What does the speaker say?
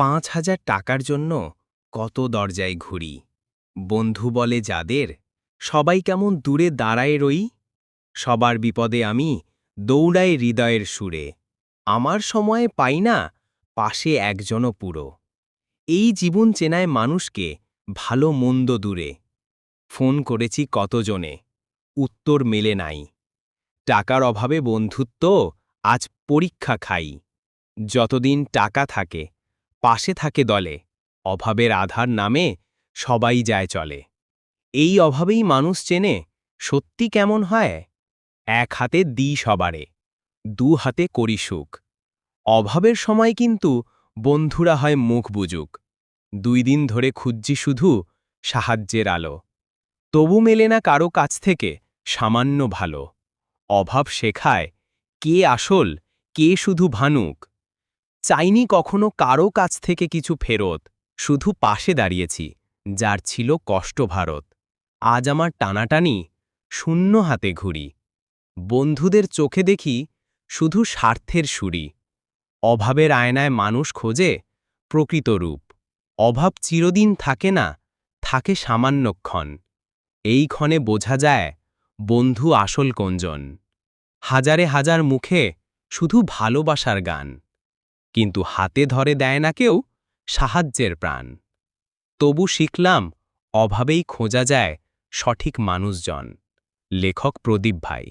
পাঁচ হাজার টাকার জন্য কত দরজায় ঘুরি। বন্ধু বলে, যাদের? সবাই কেমন দূরে দাঁড়ায় রই? সবার বিপদে আমি দৌড়াই হৃদয়ের সুরে। আমার সময়ে পাই না পাশে একজনও পুরো। এই জীবন চেনায় মানুষকে ভালো মন্দ দূরে। ফোন করেছি কতজনে? উত্তর মেলে নাই। টাকার অভাবে বন্ধুত্ব আজ পরীক্ষা খাই। যতদিন টাকা থাকে পাশে থাকে দলে। অভাবের আধার নামে সবাই যায় চলে। এই অভাবেই মানুষ চেনে, সত্যি কেমন হয়? এক হাতে দিই সবারে, দু হাতে করি সুখ। অভাবের সময় কিন্তু বন্ধুরা হয় মুখ বুজুক। দুই দিন ধরে খুঁজছি শুধু সাহায্যের আলো। তবু মেলে না কারও কাছ থেকে সামান্য ভালো। অভাব শেখায় কে আসল, কে শুধু ভানুক। চাইনি কখনো কারও কাছ থেকে কিছু ফেরত, শুধু পাশে দাঁড়িয়েছি, যার ছিল কষ্ট ভারত। আজ আমার টানাটানি শূন্য হাতে ঘুরি। বন্ধুদের চোখে দেখি শুধু স্বার্থের সুরি। অভাবের আয়নায় মানুষ খোঁজে প্রকৃত রূপ। অভাব চিরদিন থাকে না, থাকে সামান্যক্ষণ এই ক্ষণে বোঝা যায় বন্ধু আসল কঞ্জন। হাজারে হাজার মুখে শুধু ভালোবাসার গান। কিন্তু হাতে ধরে দেয় না কেউ, সাহায্যের প্রাণ। তবু শিখলাম, অভাবেই খোঁজা যায় সঠিক মানুষজন। লেখক প্রদীপ ভাই।